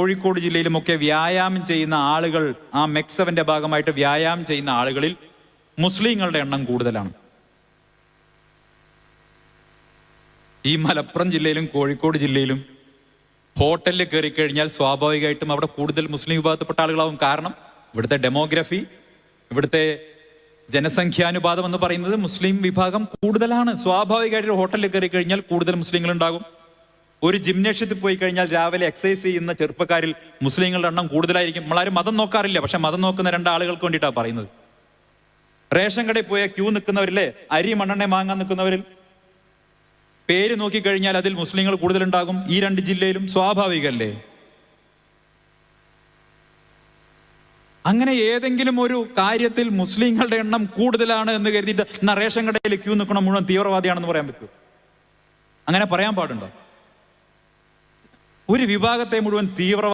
കോഴിക്കോട് ജില്ലയിലുമൊക്കെ വ്യായാമം ചെയ്യുന്ന ആളുകൾ ആ മെക്സവന്റെ ഭാഗമായിട്ട് വ്യായാമം ചെയ്യുന്ന ആളുകളിൽ മുസ്ലിങ്ങളുടെ എണ്ണം കൂടുതലാണ്. ഈ മലപ്പുറം ജില്ലയിലും കോഴിക്കോട് ജില്ലയിലും ഹോട്ടലിൽ കയറി കഴിഞ്ഞാൽ സ്വാഭാവികമായിട്ടും അവിടെ കൂടുതൽ മുസ്ലിം വിഭാഗത്തിൽപ്പെട്ട ആളുകളാവും. കാരണം ഇവിടുത്തെ ഡെമോഗ്രഫി ഇവിടുത്തെ ജനസംഖ്യാനുപാതം എന്ന് പറയുന്നത് മുസ്ലിം വിഭാഗം കൂടുതലാണ്. സ്വാഭാവികമായിട്ട് ഹോട്ടലിൽ കയറി കഴിഞ്ഞാൽ കൂടുതൽ മുസ്ലിങ്ങൾ ഉണ്ടാകും ഒരു ജിംനേഷ്യത്തിൽ പോയി കഴിഞ്ഞാൽ രാവിലെ എക്സസൈസ് ചെയ്യുന്ന ചെറുപ്പക്കാരിൽ മുസ്ലിങ്ങളുടെ എണ്ണം കൂടുതലായിരിക്കും. നമ്മളാരും മതം നോക്കാറില്ല. പക്ഷെ മതം നോക്കുന്ന രണ്ടാളുകൾക്ക് വേണ്ടിയിട്ടാണ് പറയുന്നത്. റേഷൻ കടയിൽ പോയ ക്യൂ നിൽക്കുന്നവരില്ലേ? അരി മണ്ണെണ്ണ വാങ്ങാൻ നിൽക്കുന്നവരിൽ? പേര് നോക്കിക്കഴിഞ്ഞാൽ അതിൽ മുസ്ലിങ്ങൾ കൂടുതലുണ്ടാകും. ഈ രണ്ട് ജില്ലയിലും സ്വാഭാവികല്ലേ? അങ്ങനെ ഏതെങ്കിലും ഒരു കാര്യത്തിൽ മുസ്ലിങ്ങളുടെ എണ്ണം കൂടുതലാണ് എന്ന് കരുതിയിട്ട് എന്നാ റേഷൻ കടയിൽ ക്യൂ നിൽക്കണം മുഴുവൻ തീവ്രവാദിയാണെന്ന് പറയാൻ പറ്റുമോ? അങ്ങനെ പറയാൻ പാടുണ്ടോ? ഒരു വിഭാഗത്തെ മുഴുവൻ തീവ്രവാദി